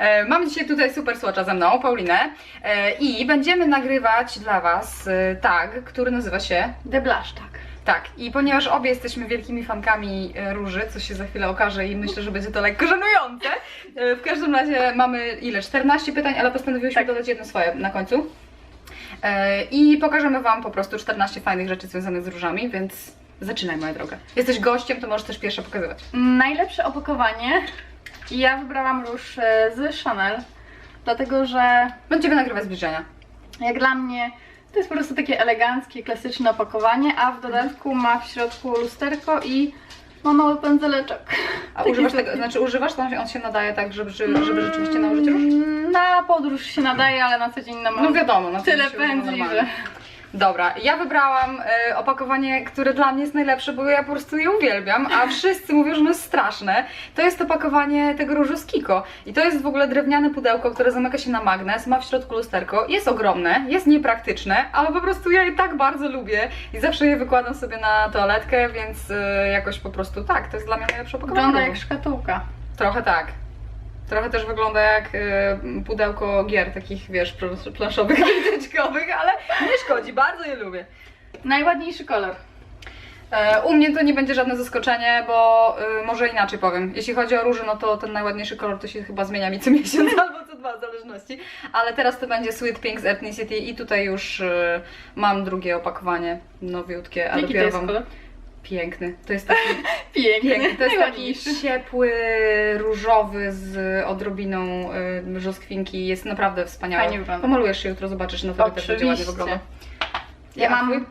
E, Mamy dzisiaj tutaj super słacza ze mną, Paulinę. E, I będziemy nagrywać dla Was e, tag, który nazywa się The Blush, tak. Tak. I ponieważ obie jesteśmy wielkimi fankami róży, co się za chwilę okaże i myślę, że będzie to lekko żenujące. W każdym razie mamy ile? 14 pytań, ale postanowiłyśmy Tak. dodać jedno swoje na końcu. I pokażemy Wam po prostu 14 fajnych rzeczy związanych z różami, więc zaczynaj moja droga. Jesteś gościem, to możesz też pierwsza pokazywać. Najlepsze opakowanie. Ja wybrałam róż e, z Chanel, dlatego że Będziemy nagrywać zbliżenia. jak dla mnie to jest po prostu takie eleganckie, klasyczne opakowanie, a w dodatku ma w środku lusterko i ma mały pędzeleczek. A Taki używasz tego, znaczy używasz, to on się nadaje tak, żeby, żeby rzeczywiście nałożyć róż? Mm, Na podróż się nadaje, ale na co dzień mam No wiadomo, na co tyle dzień pędzli, normalnie. że... Dobra, ja wybrałam e, opakowanie, które dla mnie jest najlepsze, bo ja po prostu je uwielbiam, a wszyscy mówią, że ono jest straszne. To jest opakowanie tego różu z Kiko. I to jest w ogóle drewniane pudełko, które zamyka się na magnes, ma w środku lusterko, jest ogromne, jest niepraktyczne, ale po prostu ja je tak bardzo lubię i zawsze je wykładam sobie na toaletkę, więc e, jakoś po prostu tak, to jest dla mnie najlepsze opakowanie. Wygląda jak szkatułka. Trochę tak. Trochę też wygląda jak y, pudełko gier, takich wiesz, pl- planszowych, wytyczkowych, ale nie szkodzi, bardzo je lubię. Najładniejszy kolor. E, u mnie to nie będzie żadne zaskoczenie, bo y, może inaczej powiem. Jeśli chodzi o róże, no to ten najładniejszy kolor to się chyba zmienia mi co miesiąc albo co dwa w zależności. Ale teraz to będzie Sweet Pink z Ethnicity i tutaj już y, mam drugie opakowanie, nowiutkie, a Jaki to jest wam... kolor? Piękny. To jest taki Piękny, Piękny. To jest taki ciepły, różowy z odrobiną y, brzoskwinki. Jest naprawdę wspaniały. Fajnie wygląda. Pomalujesz się jutro, zobaczysz, no to też będzie ładnie wygląda. Ja a mam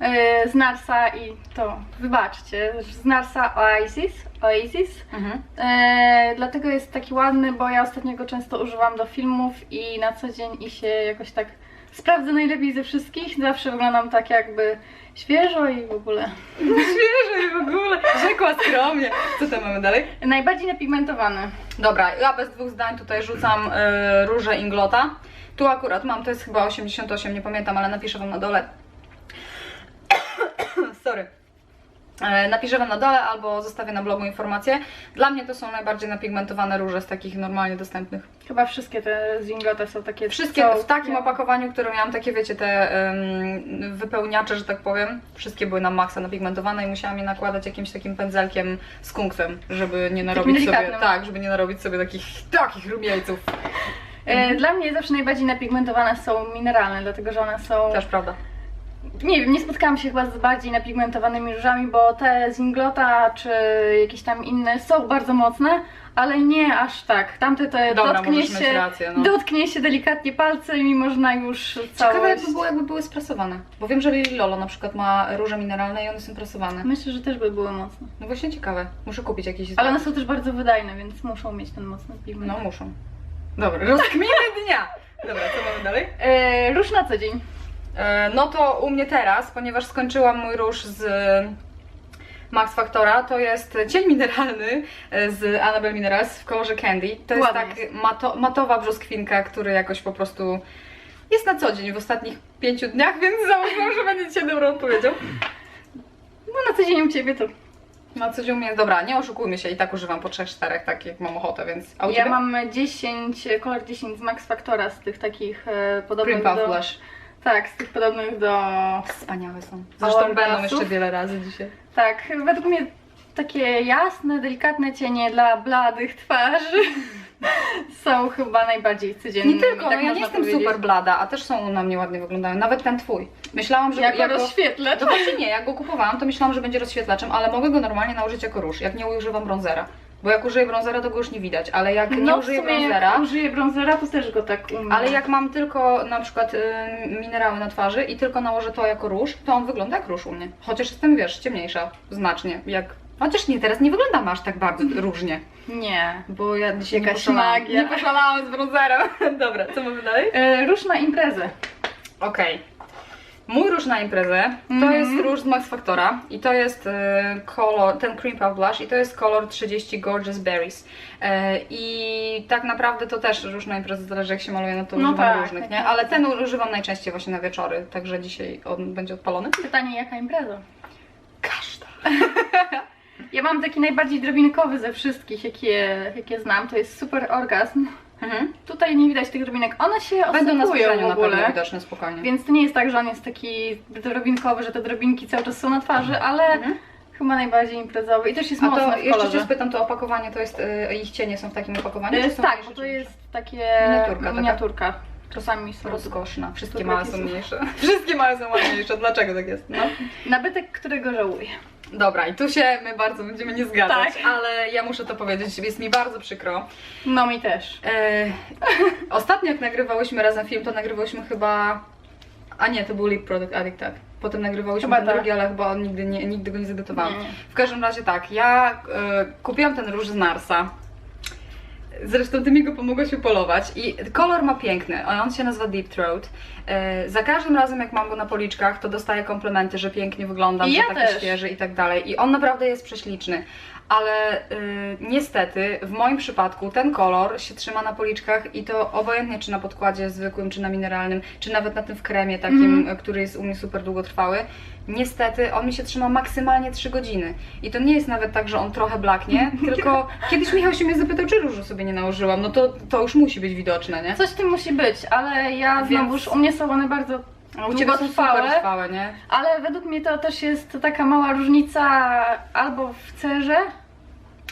e, z Narsa i to, wybaczcie, z Narsa Oasis, Oasis. Mhm. E, dlatego jest taki ładny, bo ja ostatnio go często używam do filmów i na co dzień i się jakoś tak sprawdzę najlepiej ze wszystkich. Zawsze wyglądam tak jakby świeżo i w ogóle. Świeży w ogóle. Rzekła skromnie. Co tam mamy dalej? Najbardziej napigmentowany. Dobra, ja bez dwóch zdań tutaj rzucam y, różę Inglota. Tu akurat mam, to jest chyba 88, nie pamiętam, ale napiszę Wam na dole. Sorry. E, Napiszę Wam na dole albo zostawię na blogu informacje. Dla mnie to są najbardziej napigmentowane róże z takich normalnie dostępnych. Chyba wszystkie te z Inglota są takie Wszystkie w takim opakowaniu, które miałam, takie wiecie, te em, wypełniacze, że tak powiem, wszystkie były na maksa napigmentowane i musiałam je nakładać jakimś takim pędzelkiem z kunkwem, żeby nie narobić sobie, tak, żeby nie narobić sobie takich, takich rumieńców. E, Dla mnie zawsze najbardziej napigmentowane są mineralne, dlatego że one są Też prawda. Nie wiem, nie spotkałam się chyba z bardziej napigmentowanymi różami, bo te z Inglota czy jakieś tam inne są bardzo mocne, ale nie aż tak. Tamte to Dobra, dotknie się, rację, no. dotknie się delikatnie palcem i można już Ciekawe całość... jakby było, jakby były sprasowane. Bo wiem, że Lili Lolo na przykład ma róże mineralne i one są prasowane. Myślę, że też by były mocne. No właśnie ciekawe. Muszę kupić jakieś Ale one są też bardzo wydajne, więc muszą mieć ten mocny pigment. No muszą. Dobra, rozkminy dnia! Dobra, co mamy dalej? E, róż na co dzień. E, No to u mnie teraz, ponieważ skończyłam mój róż z Max Factora, to jest cień mineralny e, z Annabelle Minerals w kolorze Candy. To jest Ładny tak mato, matowa brzoskwinka, który jakoś po prostu jest na co dzień w ostatnich pięciu dniach, więc założyłam, że będzie dzisiaj dobrą odpowiedzią. No na co dzień u Ciebie to. Na co dzień u mnie, dobra, nie oszukujmy się, i tak używam po trzech, czterech, tak jak mam ochotę, więc... A u Ja mam 10, kolor 10 z Max Factora, z tych takich e, podobnych Puff do... Blush. Tak, z tych podobnych do Wspaniałe są. Zresztą będą Hourglassów. jeszcze wiele razy dzisiaj. Tak, według mnie takie jasne, delikatne cienie dla bladych twarzy są chyba najbardziej codziennymi. Nie tylko, tak no ja nie można jestem powiedzieć. super blada, a też są na mnie ładnie wyglądają. Nawet ten twój. Myślałam, że Jako jak go... rozświetlacz. To właśnie nie, jak go kupowałam, to myślałam, że będzie rozświetlaczem, ale mogę go normalnie nałożyć jako róż, jak nie używam bronzera. Bo jak użyję bronzera, to go już nie widać, ale jak nie No w użyję sumie bronzera, jak użyję bronzera, to też go tak umiem. ale jak mam tylko na przykład y, minerały na twarzy i tylko nałożę to jako róż, to on wygląda jak róż u mnie. Chociaż jestem, wiesz, ciemniejsza znacznie, jak... Chociaż nie, teraz nie wyglądam aż tak bardzo różnie, Nie. bo ja dzisiaj nie Jakaś poszalałam. magia. Nie poszalałam z bronzerem. Dobra, co mamy dalej? E, róż na imprezę. Okej. Mój róż na imprezę to Mhm. jest róż z Max Factora i to jest e, kolor, ten Cream Puff Blush i to jest kolor 30 Gorgeous Berries. E, I tak naprawdę to też róż na imprezę, zależy jak się maluje, no to No używam tak, różnych, tak, nie? tak. Ale ten używam najczęściej właśnie na wieczory, także dzisiaj on będzie odpalony. Pytanie, jaka impreza? Każda. Ja mam taki najbardziej drobinkowy ze wszystkich, jakie, jakie znam, to jest Super Orgazm. Mhm. Tutaj nie widać tych drobinek. One się Będą na spojrzeniu w na pewno widoczne spokojnie. Więc to nie jest tak, że on jest taki drobinkowy, że te drobinki cały czas są na twarzy, ale Mhm. chyba najbardziej imprezowy i też jest A mocno to w jeszcze kolorze. cię spytam, to opakowanie to jest, y, ich cienie są w takim opakowaniu? Czy jest są tak, bo to jest takie Miniaturka taka? Czasami są Rozkoszna. Wszystkie małe są mniejsze. Wszystkie małe są mniejsze. Dlaczego tak jest? No. Nabytek, którego żałuję. Dobra, i tu się my bardzo będziemy nie zgadzać, Tak. ale ja muszę to powiedzieć, jest mi bardzo przykro. No mi też. E, ostatnio jak nagrywałyśmy razem film, to nagrywałyśmy chyba... A nie, to był Lip Product Addict, tak. Potem nagrywałyśmy Chyba ten tak. drugi, ale chyba on nigdy, nie, nigdy go nie zagotowałam. Nie. W każdym razie tak, ja e, kupiłam ten róż z Narsa. Zresztą ty mi go pomogłaś upolować i kolor ma piękny, a on się nazywa Deep Throat. E, za każdym razem jak mam go na policzkach, to dostaję komplementy, że pięknie wyglądam, I że ja taki też. świeży i tak dalej. I on naprawdę jest prześliczny. Ale y, niestety w moim przypadku ten kolor się trzyma na policzkach i to obojętnie czy na podkładzie zwykłym, czy na mineralnym, czy nawet na tym w kremie takim, y, który jest u mnie super długotrwały. Niestety on mi się trzyma maksymalnie 3 godziny. I to nie jest nawet tak, że on trochę blaknie, tylko kiedyś Michał się mnie zapytał, czy różu sobie nie nałożyłam. No to, to już musi być widoczne, nie? Coś w tym musi być, ale ja Więc- znowuż, u mnie są one bardzo A u Ciebie są długotrwałe. super trwałe, nie? Ale według mnie to też jest taka mała różnica albo w cerze,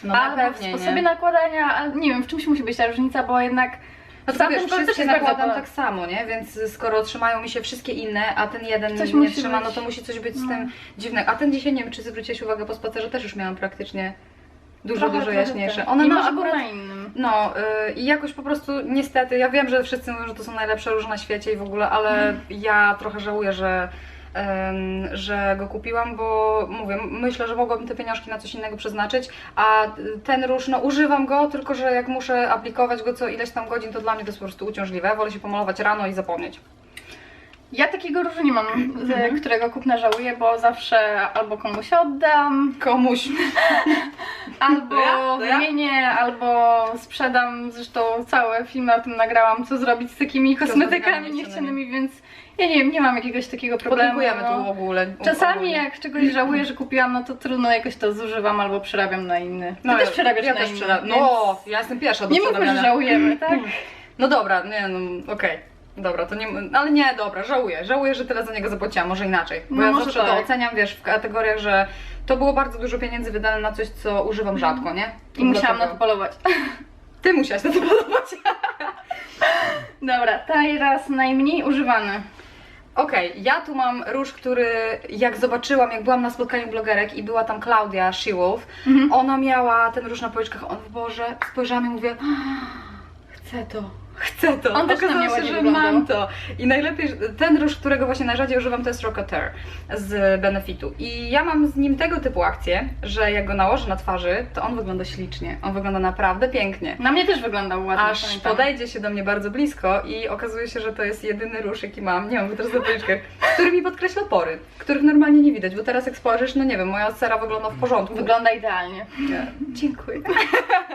No albo na w pewnie, sposobie nie? nakładania, ale nie wiem, w czymś musi być ta różnica, bo jednak No to wiesz, wszystkie nakładam tak samo, nie? Więc skoro trzymają mi się wszystkie inne, a ten jeden Coś nie trzyma, być. no to musi coś być z No. tym dziwnego. A ten dzisiaj, nie wiem, czy zwróciłeś uwagę po spacerze, też już miałam praktycznie dużo, trochę, dużo trochę jaśniejsze. tak. One I ma akurat... na innym. No y, i jakoś po prostu niestety, ja wiem, że wszyscy mówią, że to są najlepsze róże na świecie i w ogóle, ale Mhm. ja trochę żałuję, że, że go kupiłam, bo mówię, myślę, że mogłabym te pieniążki na coś innego przeznaczyć, a ten róż, no używam go, tylko że jak muszę aplikować go co ileś tam godzin, to dla mnie to jest po prostu uciążliwe. Wolę się pomalować rano i zapomnieć. Ja takiego różu nie mam, Mhm. z którego kupna żałuję, bo zawsze albo komuś oddam, Komuś. albo To ja? To ja? wymienię, albo sprzedam. Zresztą całe filmy o tym nagrałam, co zrobić z takimi Kosmetykami niechcianymi, więc ja nie wiem, nie mam jakiegoś takiego problemu. Podlinkujemy no. tu w ogóle. Czasami ogólnie. jak czegoś żałuję, że kupiłam, no to trudno jakoś to zużywam albo przerabiam na inny. Ty No, też przerabiasz ja na też inny. przerabiam. więc No, ja jestem pierwsza do Nie mówmy, że żałujemy, tak? No dobra, nie no, okej. Dobra, to nie, ale nie, dobra, żałuję. Żałuję, że tyle za niego zapłaciłam, może inaczej. Bo No, ja może zawsze to tak. oceniam, wiesz, w kategoriach, że to było bardzo dużo pieniędzy wydane na coś, co używam rzadko, nie? I musiałam na to polować. Ty musiałaś na to podobać. Dobra, teraz najmniej używany. Okej, ja tu mam róż, który jak zobaczyłam, jak byłam na spotkaniu blogerek i była tam Klaudia Shewolf, Mhm. ona miała ten róż na policzkach, on w Boże, spojrzałam i mówię, chcę to, chcę to. On też na Okazało mnie się, że mam to. I najlepiej, że- ten róż, którego właśnie najrzadziej używam, to jest Rocketeer z Benefitu. I ja mam z nim tego typu akcję, że jak go nałożę na twarzy, to on wygląda ślicznie, on wygląda naprawdę pięknie. Na mnie też wyglądał ładnie. Aż pamiętam. podejdzie się do mnie bardzo blisko i okazuje się, że to jest jedyny róż, jaki mam, nie mam go teraz na policzkach, który mi podkreśla pory, których normalnie nie widać, bo teraz jak spojrzysz, no nie wiem, moja cera wygląda w porządku. Wygląda idealnie. Nie. Dziękuję.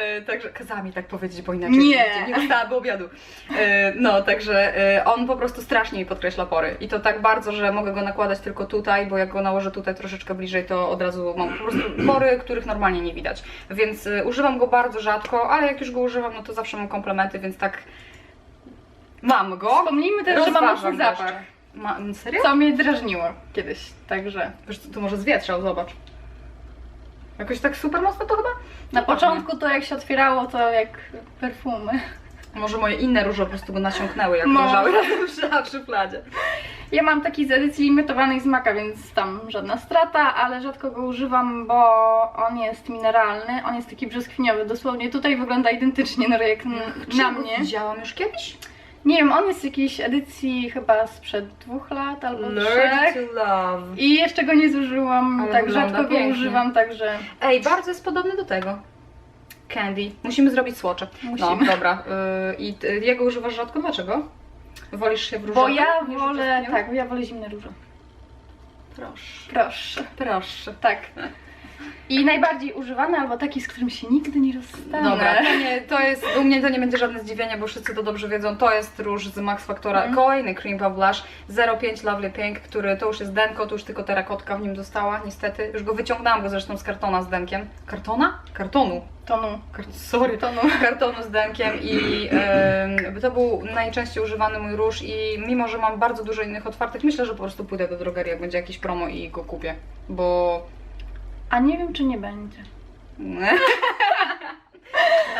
E, także kazała mi tak powiedzieć, bo inaczej Nie. nie dostałaby obiadu. E, no, także e, on po prostu strasznie mi podkreśla pory. I to tak bardzo, że mogę go nakładać tylko tutaj, bo jak go nałożę tutaj troszeczkę bliżej, to od razu mam po prostu pory, których normalnie nie widać. Więc e, używam go bardzo rzadko, ale jak już go używam, no to zawsze mam komplementy, więc tak mam go. Wspomnijmy też, że ma Rozważam mocny zapach. jeszcze. Ma, serio? Co mnie drażniło kiedyś, także. Wiesz co, to może zwietrzał, zobacz. Jakoś tak super mocno to chyba? Na początku to jak się otwierało, to jak perfumy. Może moje inne róże po prostu go nasiąknęły, jak Może. leżały razem w szufladzie. Ja mam taki z edycji limitowanej z Maka, więc tam żadna strata, ale rzadko go używam, bo on jest mineralny, on jest taki brzoskwiniowy, dosłownie tutaj wygląda identycznie no, jak na Czego mnie. Widziałam już kiedyś? Nie wiem, on jest z jakiejś edycji chyba sprzed dwóch lat albo Learn trzech. to love. I jeszcze go nie zużyłam, Ale tak wygląda rzadko go pięknie. używam, także Ej, bardzo jest podobny do tego. Candy. Musimy zrobić słocze. No, Musimy. dobra. Yy, I ty, jego używasz rzadko? Dlaczego? Wolisz się w różowym? Bo ja niż w wolę, tak, ja wolę zimne róże. Proszę. Proszę. Proszę. Tak. I najbardziej używany, albo taki, z którym się nigdy nie rozstanę. Dobra, to, nie, to jest, u mnie to nie będzie żadne zdziwienie, bo wszyscy to dobrze wiedzą. To jest róż z Max Factora, Mhm. kolejny Cream Puff Blush 05 Lovely Pink, który to już jest denko, to już tylko terakotka w nim została, niestety. Już go wyciągnęłam go zresztą z kartona z denkiem. Kartona? Kartonu. Tonu. Kar sorry. Tonu. Kartonu z denkiem i em, to był najczęściej używany mój róż i mimo, że mam bardzo dużo innych otwartych, myślę, że po prostu pójdę do drogerii, jak będzie jakiś promo i go kupię, bo... A nie wiem, czy nie będzie.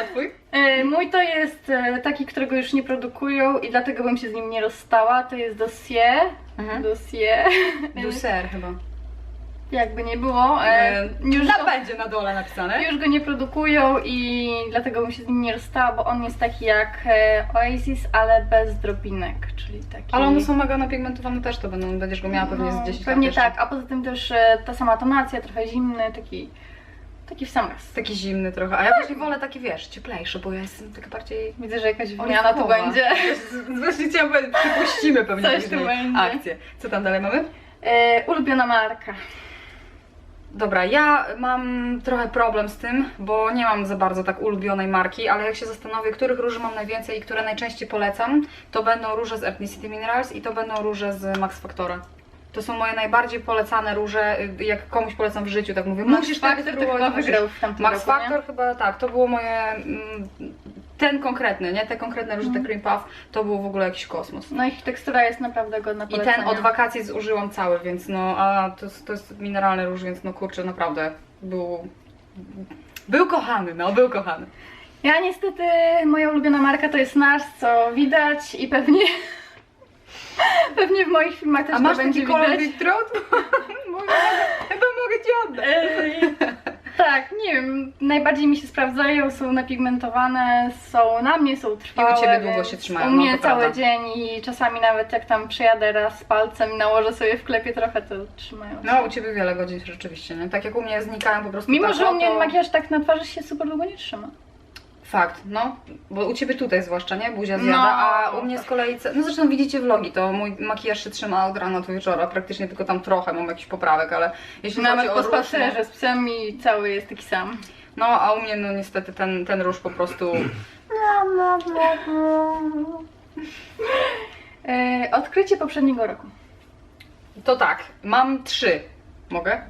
A twój? E, Mój to jest e, taki, którego już nie produkują i dlatego bym się z nim nie rozstała. To jest dossier. Mhm. Dossier. Duser chyba. Jakby nie było. E, Już Na go, będzie na dole napisane. już go nie produkują i dlatego bym się z nim nie rozstała, bo on jest taki jak e, Oasis, ale bez drobinek, czyli taki... Ale one są mega napigmentowane też, to będą, będziesz go miała pewnie No, z 10 Pewnie lat jeszcze. tak, a poza tym też e, ta sama tonacja, trochę zimny, taki, taki w sam raz. Taki zimny trochę, a ja właśnie wolę taki, wiesz, cieplejszy, bo ja jestem taka bardziej... Widzę, że jakaś wymiana tu będzie. Właśnie chciałam powiedzieć, przypuścimy pewnie Coś tu będzie. akcję. Co tam dalej mamy? E, ulubiona marka. Dobra, ja mam trochę problem z tym, bo nie mam za bardzo tak ulubionej marki, ale jak się zastanowię, których róży mam najwięcej i które najczęściej polecam, to będą róże z Ethnicity Minerals i to będą róże z Max Factora. To są moje najbardziej polecane róże, y, jak komuś polecam w życiu, tak mówię, musisz Max Factor to chyba wygrał w tamtym Max roku, Factor chyba tak, to było moje, mm, ten konkretny, nie, te konkretne róże, te Mhm. Cream Puff, to był w ogóle jakiś kosmos. No ich tekstura jest naprawdę godna I polecenia. ten od wakacji zużyłam cały, więc no, a to, jest- to jest mineralny róż, więc no kurczę, naprawdę był, był kochany, no, był kochany. Ja niestety, moja ulubiona marka to jest NARS, co widać i pewnie pewnie w moich filmach też A masz to będzie taki kolor widać. Mogę- Chyba mogę ci oddać. Tak, nie wiem, najbardziej mi się sprawdzają, są napigmentowane, są na mnie, są trwałe. I u ciebie długo się trzymają, U no mnie to cały prawda. dzień i czasami nawet jak tam przyjadę raz z palcem i nałożę sobie w klepie trochę, to trzymają się. No, u ciebie wiele godzin rzeczywiście, nie? Tak jak u mnie znikają po prostu Mimo, tak że u mnie oto- makijaż tak na twarzy się super długo nie trzyma. Fakt, no, bo u ciebie tutaj zwłaszcza, nie? Buzia No. zjada, a u mnie z kolei, no zresztą widzicie vlogi, to mój makijaż się trzyma od rana do wieczora, praktycznie tylko tam trochę mam jakiś poprawek, ale jeśli Nawet chodzi o po róż, no, spacerze z psem i cały jest taki sam. no, a u mnie no niestety ten, ten róż po prostu, E, odkrycie poprzedniego roku. to tak, mam trzy, mogę?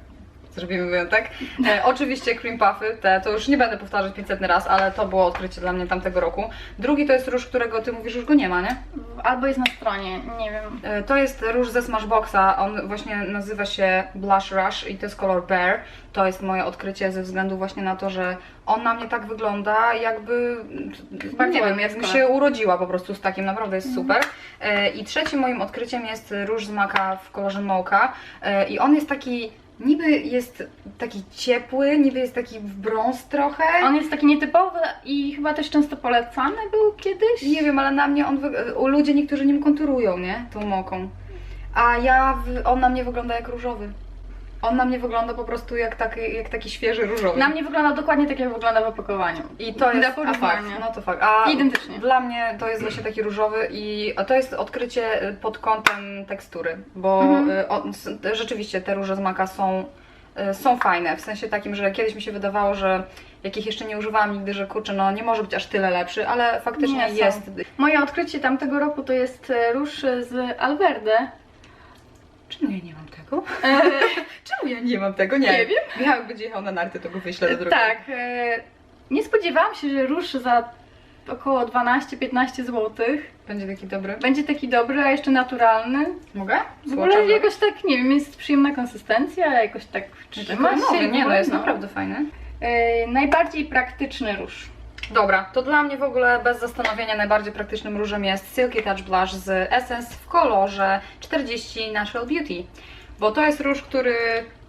Zrobimy wyjątek. E, oczywiście cream puffy, te to już nie będę powtarzać 500 raz, ale to było odkrycie dla mnie tamtego roku. Drugi to jest róż, którego ty mówisz, już go nie ma, nie? Albo jest na stronie, nie wiem. E, To jest róż ze Smashboxa, on właśnie nazywa się Blush Rush i to jest kolor Bear. To jest moje odkrycie ze względu właśnie na to, że on na mnie tak wygląda, jakby Bardzo nie wiem, ładny jest jakby kolor. się urodziła po prostu z takim, naprawdę jest super. E, I trzecim moim odkryciem jest róż z Maka w kolorze Mocha E, i on jest taki, niby jest taki ciepły, niby jest taki w brąz trochę. On jest taki nietypowy i chyba też często polecany był kiedyś. Nie wiem, ale na mnie on, ludzie niektórzy nim konturują, nie? Tą moką. A ja, on na mnie wygląda jak różowy. On na mnie wygląda po prostu jak taki, jak taki świeży różowy. Na mnie wygląda dokładnie tak, jak wygląda w opakowaniu. I to jest a fakt, no to fakt. A Identycznie. Dla mnie to jest właśnie taki różowy i to jest odkrycie y, pod kątem tekstury, bo Mhm. y, on, rzeczywiście te róże z maka są, y, są fajne, w sensie takim, że kiedyś mi się wydawało, że jakich jeszcze nie używałam nigdy, że kurczę, no nie może być aż tyle lepszy, ale faktycznie Nie jest. Moje odkrycie tamtego roku to jest róż z Alverde. Czemu ja nie mam tego? E, Czemu ja nie mam tego? Nie, Nie wiem. Michał jak będzie jechał na narty, to go wyślę do drogi. tak. E, nie spodziewałam się, że róż za około 12-15 zł Będzie taki dobry. będzie taki dobry, a jeszcze naturalny. Mogę? W ogóle jakoś tak, nie wiem, jest przyjemna konsystencja, jakoś tak trzyma się. nie no, jest no. naprawdę fajny. E, najbardziej praktyczny róż. Dobra, to dla mnie w ogóle bez zastanowienia najbardziej praktycznym różem jest Silky Touch Blush z Essence w kolorze 40 Natural Beauty. Bo to jest róż, który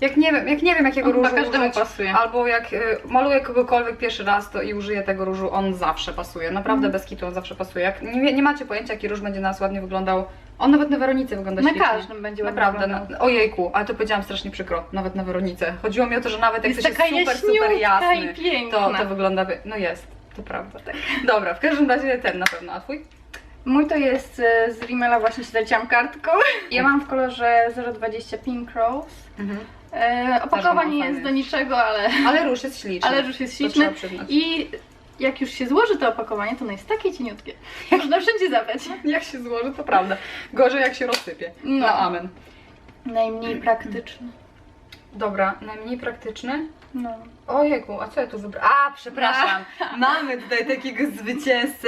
jak nie wiem, jak nie wiem jakiego On chyba różu każdemu użyć, pasuje. albo jak y, maluję kogokolwiek pierwszy raz to i użyję tego różu, on zawsze pasuje. Naprawdę Mhm. bez kitu on zawsze pasuje. Jak nie, nie macie pojęcia jaki róż będzie na nas ładnie wyglądał, on nawet na Weronice wygląda Na świetnie. każdym będzie Naprawdę, na, ojejku, ale to powiedziałam strasznie przykro, nawet na Weronice. Chodziło mi o to, że nawet jak Jest coś jest super, super jasny, to, to wygląda, no jest, to prawda. Dobra, w każdym razie ten na pewno, a twój? Mój to jest e, z Rimmela, właśnie się zaleciłam kartką. Ja mam w kolorze 020 Pink Rose. E, opakowanie mam jest do niczego, ale, Ale róż jest śliczny. ale już jest To śliczny. przyznać. I jak już się złoży to opakowanie, to ono jest takie cieniutkie. Można wszędzie zabrać. Jak się złoży, to prawda. Gorzej jak się rozsypie. No. No amen. Najmniej praktyczny. Dobra, najmniej praktyczny. No. Ojejku, a co ja tu wybrałam? A, przepraszam. Mamy tutaj takiego zwycięzcę.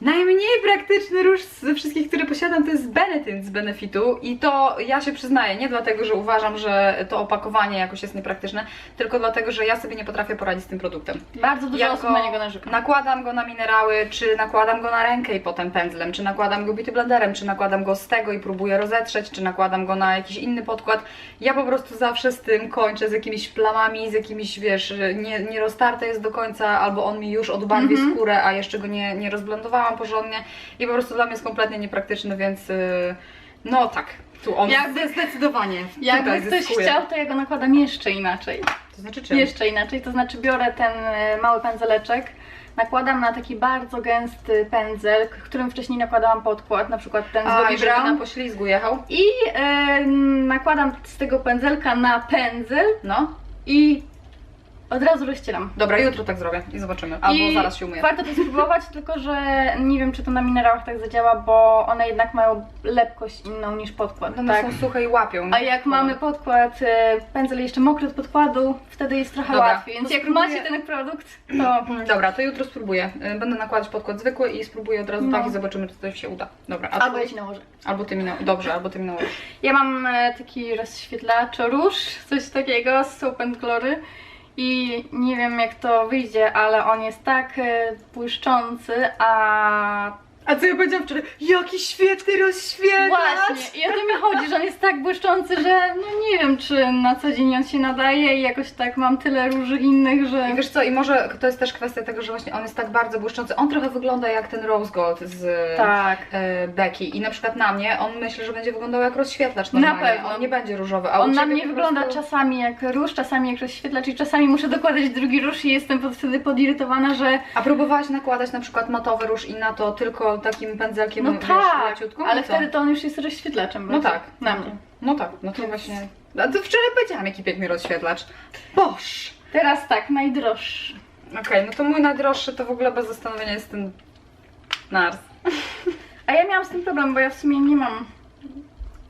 Najmniej praktyczny róż ze wszystkich, które posiadam, to jest Benetint z Benefitu i to ja się przyznaję, nie dlatego, że uważam, że to opakowanie jakoś jest niepraktyczne, tylko dlatego, że ja sobie nie potrafię poradzić z tym produktem. Bardzo dużo Ja osób go na niego narzeka. Nakładam go na minerały, czy nakładam go na rękę i potem pędzlem, czy nakładam go beauty blenderem, czy nakładam go z tego i próbuję rozetrzeć, czy nakładam go na jakiś inny podkład. Ja po prostu zawsze z tym kończę z jakimiś plamami, z jakimiś, wiesz, nie, nie roztarte jest do końca, albo on mi już odbarwi Mhm. skórę, a jeszcze go nie, nie rozblendowałam porządnie i po prostu dla mnie jest kompletnie niepraktyczny, więc yy, no tak, tu on Jakby- zdecydowanie Jakby ktoś zyskuje. chciał, to ja go nakładam jeszcze inaczej. To znaczy czym? Jeszcze inaczej, to znaczy biorę ten e, mały pędzeleczek, nakładam na taki bardzo gęsty pędzel, którym wcześniej nakładałam podkład, na przykład ten z żeby Brown. na poślizgu jechał? I e, nakładam z tego pędzelka na pędzel No. i od razu rozcieram. Dobra, jutro tak zrobię i zobaczymy. Albo I zaraz się umyję. Warto to spróbować, tylko że nie wiem, czy to na minerałach tak zadziała, bo one jednak mają lepkość inną niż podkład. One tak? są suche i łapią. A jak mamy podkład, e, pędzel jeszcze mokry od podkładu, wtedy jest trochę Dobra, łatwiej. Więc jak spróbuję- macie ten produkt, to Dobra, to jutro spróbuję. Y, Będę nakładać podkład zwykły i spróbuję od razu No. tak i zobaczymy, czy coś się uda. Dobra, albo ty- ja ci nałożę. albo ty mi na... Dobrze, albo ty mi nałożysz. Ja mam e, taki rozświetlacz róż, coś takiego z Soap and Glory i nie wiem jak to wyjdzie, ale on jest tak e, błyszczący, a A co ja powiedziałam wczoraj? Jaki świetny rozświetlacz! właśnie, i o to mi chodzi, że on jest tak błyszczący, że no nie wiem czy na co dzień on się nadaje i jakoś tak mam tyle róży innych, że... I wiesz co, i może to jest też kwestia tego, że właśnie on jest tak bardzo błyszczący. On trochę wygląda jak ten rose gold z Tak. e, Becky. I na przykład na mnie on myślę, że będzie wyglądał jak rozświetlacz normalnie. pewno. On nie będzie różowy, a On na mnie wygląda prostu... czasami jak róż, czasami jak rozświetlacz i czasami muszę dokładać drugi róż i jestem wtedy podirytowana, że A próbowałaś nakładać na przykład matowy róż i na to tylko takim pędzelkiem, no wiesz, tak, leciutko? ale No co? wtedy to on już jest rozświetlaczem. No tak. Na no, mnie. No tak, no to właśnie. A to wczoraj powiedziałam, jaki piękny rozświetlacz. Boż! Teraz tak, najdroższy. Okej, no to mój najdroższy to w ogóle bez zastanowienia jest ten Nars. A ja miałam z tym problem, bo ja w sumie nie mam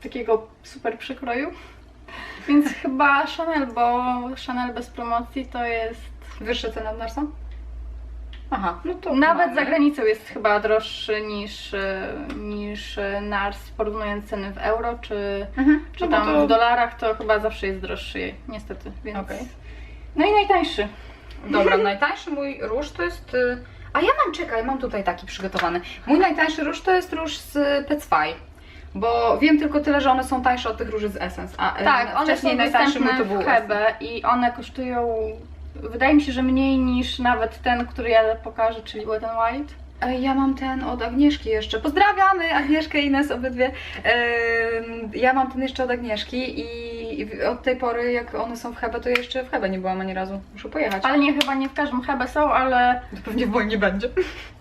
takiego super przekroju. Więc chyba Chanel, bo Chanel bez promocji to jest. Wyższa cena od Narsa? Aha, no to Nawet mamy. za granicą jest chyba droższy niż, e, niż e, Nars, porównując ceny w euro czy, Mhm. czy no tam to... w dolarach, to chyba zawsze jest droższy, niestety. Więc... Okej. No i najtańszy. Dobra, najtańszy mój róż to jest... y, A ja mam, czekaj, mam tutaj taki przygotowany. Mój najtańszy róż to jest róż z Pecfy. Bo wiem tylko tyle, że one są tańsze od tych róży z Essence. A y, Tak, one wcześniej są najtańszy mój to był w Hebe i one kosztują, wydaje mi się, że mniej niż nawet ten, który ja pokażę, czyli Wet n White. Ej, Ja mam ten od Agnieszki jeszcze. Pozdrawiamy Agnieszkę i Ines obydwie. Em, Ja mam ten jeszcze od Agnieszki i od tej pory jak one są w Hebe, to ja jeszcze w Hebe nie byłam ani razu. Muszę pojechać. Ale nie, chyba nie w każdym Hebe są, ale To pewnie w nie będzie.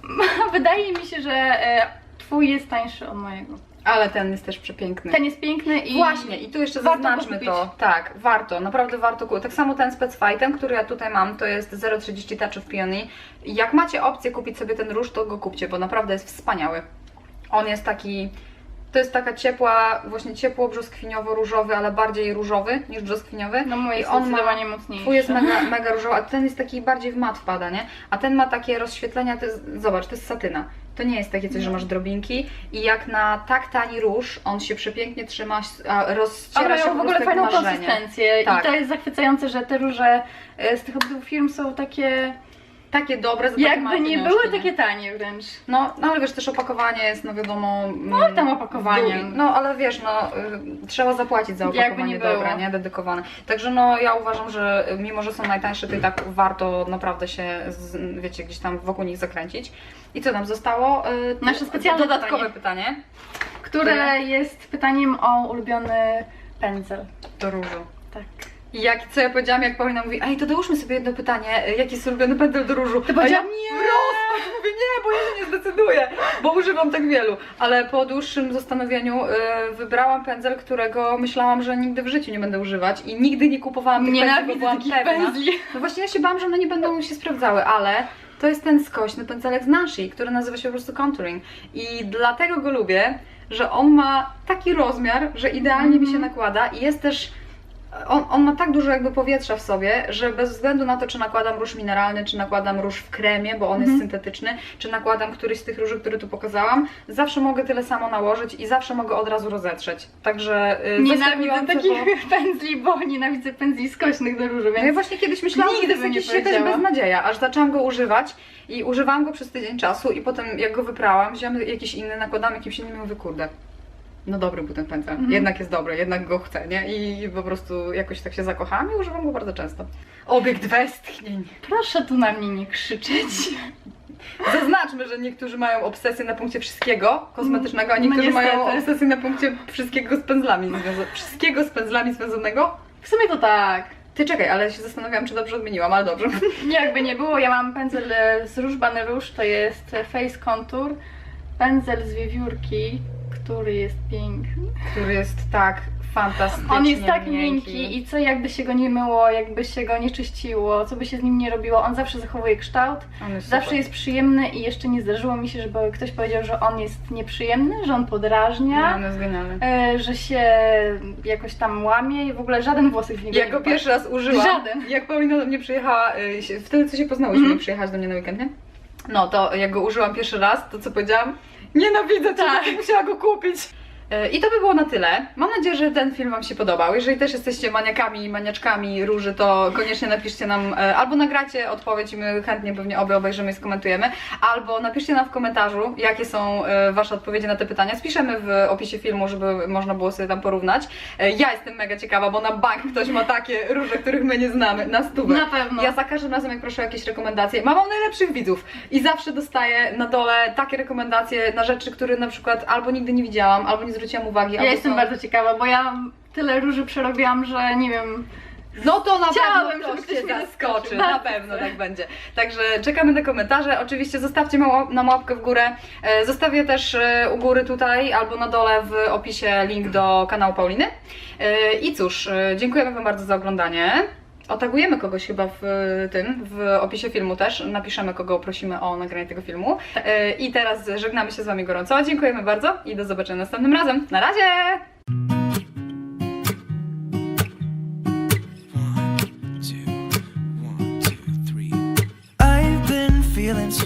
wydaje mi się, że e, twój jest tańszy od mojego. Ale ten jest też przepiękny. Ten jest piękny i... Właśnie, i tu jeszcze warto zaznaczmy kupić. to. Tak, warto, naprawdę warto kupić. Tak samo ten Specfy, ten, który ja tutaj mam, to jest 0,30 Touch of Peony. Jak macie opcję kupić sobie ten róż, to go kupcie, bo naprawdę jest wspaniały. On jest taki, to jest taka ciepła, właśnie ciepło brzoskwiniowo-różowy, ale bardziej różowy niż brzoskwiniowy. No mój I jest on ma- zdecydowanie mocniejszy. Twój jest mega, mega różowy, a ten jest taki bardziej w mat wpada, nie? A ten ma takie rozświetlenia, to jest, zobacz, to jest satyna. To nie jest takie coś, że masz drobinki i jak na tak tani róż, on się przepięknie trzyma, a rozciera się w ogóle fajną marzenie. konsystencję Tak. i to jest zachwycające, że te róże e, z tych obydwu firm są takie, Takie dobre, za takie jakby małe nie pieniążki, były nie? takie tanie wręcz. No, no ale wiesz, też opakowanie jest, no wiadomo... No tam opakowanie? No ale wiesz, no y, trzeba zapłacić za Jakby opakowanie nie dobre, było. nie? Dedykowane. Także no ja uważam, że mimo, że są najtańsze, to i tak warto naprawdę się, z, wiecie, gdzieś tam wokół nich zakręcić. I co nam zostało? Y, Nasze specjalne Dodatkowe pytanie. Które jest pytaniem o ulubiony pędzel. Do różu. Tak. I jak, co ja powiedziałam, jak Paulina mówi, ej, to dołóżmy sobie jedno pytanie, y, jaki jest ulubiony pędzel do różu? To powiedziałam, ja nie! w Mówię, nie, bo ja się nie zdecyduję, bo używam tak wielu. Ale po dłuższym zastanowieniu y, wybrałam pędzel, którego myślałam, że nigdy w życiu nie będę używać i nigdy nie kupowałam tych pędzli, bo byłam pewna. pędzli. No właśnie ja się bałam, że one nie będą się sprawdzały, ale to jest ten skośny pędzelek z Nashi, który nazywa się po prostu contouring. I dlatego go lubię, że on ma taki rozmiar, że idealnie mi się nakłada i jest też on, on ma tak dużo jakby powietrza w sobie, że bez względu na to, czy nakładam róż mineralny, czy nakładam róż w kremie, bo on jest Mhm. syntetyczny, czy nakładam któryś z tych róży, które tu pokazałam, zawsze mogę tyle samo nałożyć i zawsze mogę od razu rozetrzeć. Także yy, Nienawidzę takich pędzli, bo nienawidzę pędzli skośnych do róży, No ja więc właśnie kiedyś myślałam, że to jest jakaś powiedziała. beznadzieja, aż zaczęłam go używać i używałam go przez tydzień czasu i potem jak go wyprałam, wziąłem jakiś inny, nakładałam jakimś innym i mówię, kurde, no dobry był ten pędzel, Mhm. jednak jest dobry, jednak go chcę, nie? I po prostu jakoś tak się zakochałam i używam go bardzo często. Obiekt westchnień. proszę tu na mnie nie krzyczeć. Zaznaczmy, że niektórzy mają obsesję na punkcie wszystkiego kosmetycznego, a No niektórzy niestety. mają obsesję na punkcie wszystkiego z pędzlami. Wszystkiego z pędzlami związanego? W sumie to tak. Ty czekaj, ale się zastanawiałam, czy dobrze odmieniłam, ale dobrze. Jakby nie było, ja mam pędzel e, z Rouge Bany Rouge, to jest e, Face Contour, pędzel z wiewiórki, który jest piękny. który jest tak fantastycznie On jest tak miękki i co jakby się go nie myło, jakby się go nie czyściło, co by się z nim nie robiło, on zawsze zachowuje kształt, jest zawsze super. jest przyjemny i jeszcze nie zdarzyło mi się, żeby ktoś powiedział, że on jest nieprzyjemny, że on No, podrażnia. on jest genialny. e, Że się jakoś tam łamie i w ogóle żaden włosek z niego Jak nie go wypadł. pierwszy raz użyłam, Żaden. jak Paulina do mnie przyjechała, y, się- wtedy co się poznałyśmy, Mhm. przyjechałaś do mnie na weekend, nie? No to jak go użyłam pierwszy raz, to co powiedziałam? Nienawidzę cię, Tak. musiała go kupić. Y, I to by było na tyle. Mam nadzieję, że ten film Wam się podobał. Jeżeli też jesteście maniakami i maniaczkami róży, to koniecznie napiszcie nam, e, albo nagracie odpowiedź i my chętnie pewnie obie obejrzymy i skomentujemy, albo napiszcie nam w komentarzu, jakie są e, Wasze odpowiedzi na te pytania. Spiszemy w opisie filmu, żeby można było sobie tam porównać. E, Ja jestem mega ciekawa, bo na bank ktoś ma takie róże, których my nie znamy, na stówę. Na pewno. Ja za każdym razem, jak proszę o jakieś rekomendacje, mam, mam najlepszych widzów i zawsze dostaję na dole takie rekomendacje na rzeczy, które na przykład albo nigdy nie widziałam, albo nie zwróciłam uwagi. Ja jestem są... bardzo ciekawa, bo ja tyle róży przerobiłam, że nie wiem. No to na Chciałabym, pewno ktoś się zaskoczy, na pewno tak będzie. Także czekamy na komentarze. Oczywiście zostawcie nam łapkę w górę. E, Zostawię też e, u góry tutaj albo na dole w opisie link do kanału Pauliny. E, I cóż, dziękujemy Wam bardzo za oglądanie. Otagujemy kogoś chyba w tym, w opisie filmu też. Napiszemy, kogo prosimy o nagranie tego filmu. E, I teraz żegnamy się z Wami gorąco. Dziękujemy bardzo i do zobaczenia następnym razem. Na razie!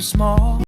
Small.